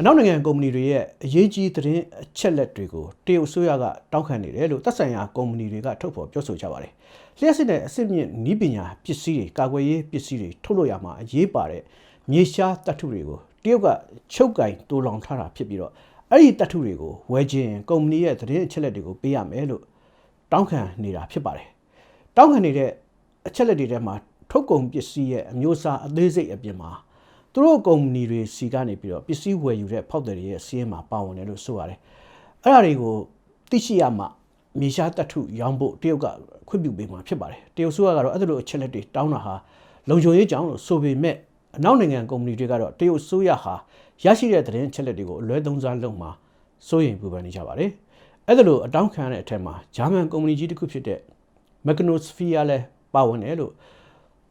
အနောက်နိုင်ငံကုမ္ပဏီတွေရဲ့အရေးကြီးသတင်းအချက်လက်တွေကိုတရုတ်အစိုးရကတောင်းခံနေတယ်လို့သက်ဆိုင်ရာကုမ္ပဏီတွေကထုတ်ဖော်ပြောဆိုကြပါတယ်။လျှက်စစ်တဲ့အစစ်မြင့်ဤပညာပစ္စည်းတွေကာကွယ်ရေးပစ္စည်းတွေထုတ်လို့ရမှာအရေးပါတဲ့မြေရှားတပ်ထုတွေကိုတရုတ်ကချုပ်ကင်တူလောင်ထားတာဖြစ်ပြီးတော့အဲ့ဒီတပ်ထုတွေကိုဝယ်ခြင်းကုမ္ပဏီရဲ့သတင်းအချက်လက်တွေကိုပေးရမယ်လို့တောင်းခံနေတာဖြစ်ပါတယ်။တောင်းခံနေတဲ့အချက်လက်တွေထဲမှာထုတ်ကုန်ပစ္စည်းရဲ့အမျိုးအစားအသေးစိတ်အပြင်မှာ သူတို့ကုမ္ပဏီတွေစီကနေပြီးတော့ပစ္စည်းဝယ်ယူတဲ့ဖောက်တယ်တွေရဲ့စီးရင်မှာပါဝင်တယ်လို့ဆိုရတယ်။အဲ့ဒါတွေကိုသိရှိရမှမြေရှားတပ်ထုရောင်းဖို့တရုတ်ကခွင့်ပြုပေးမှာဖြစ်ပါတယ်။တရုတ်ဆိုကတော့အဲ့ဒါလိုအချက်လက်တွေတောင်းတာဟာလုံခြုံရေးကြောင့်လို့ဆိုပေမဲ့အနောက်နိုင်ငံကုမ္ပဏီတွေကတော့တရုတ်ဆိုရဟာရရှိတဲ့သတင်းအချက်လက်တွေကိုအလွဲသုံးစားလုပ်မှာစိုးရိမ်ပူပန်နေကြပါတယ်။အဲ့ဒါလိုအတောင်းခံရတဲ့အထက်မှာဂျာမန်ကုမ္ပဏီကြီးတစ်ခုဖြစ်တဲ့ Magnosphere လည်းပါဝင်တယ်လို့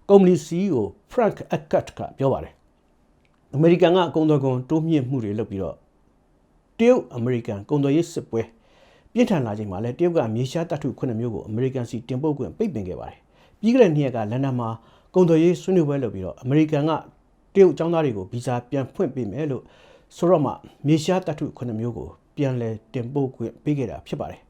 ကုမ္ပဏီ CEO Frank Eckert ကပြောပါတယ်။ အမေရိကန်ကအကုန်တော်ကုန်တိုးမြင့်မှုတွေလုပ်ပြီးတော့တရုတ်အမေရိကန်ကုန်သွယ်ရေးစစ်ပွဲပြင်းထန်လာချိန်မှာလည်းတရုတ်ကမြေရှားတပ်ထုခုနှစ်မျိုးကိုအမေရိကန်စီတင်ပို့ခွင့်ပိတ်ပင်ခဲ့ပါတယ်။ပြီးခဲ့တဲ့နှစ်ရက်ကလန်ဒန်မှာကုန်သွယ်ရေးဆွေးနွေးပွဲလုပ်ပြီးတော့အမေရိကန်ကတရုတ်ចောင်းသားတွေကိုဗီဇာပြန်ဖွင့်ပေးမယ်လို့ဆိုတော့မှမြေရှားတပ်ထုခုနှစ်မျိုးကိုပြန်လဲတင်ပို့ခွင့်ပေးခဲ့တာဖြစ်ပါတယ်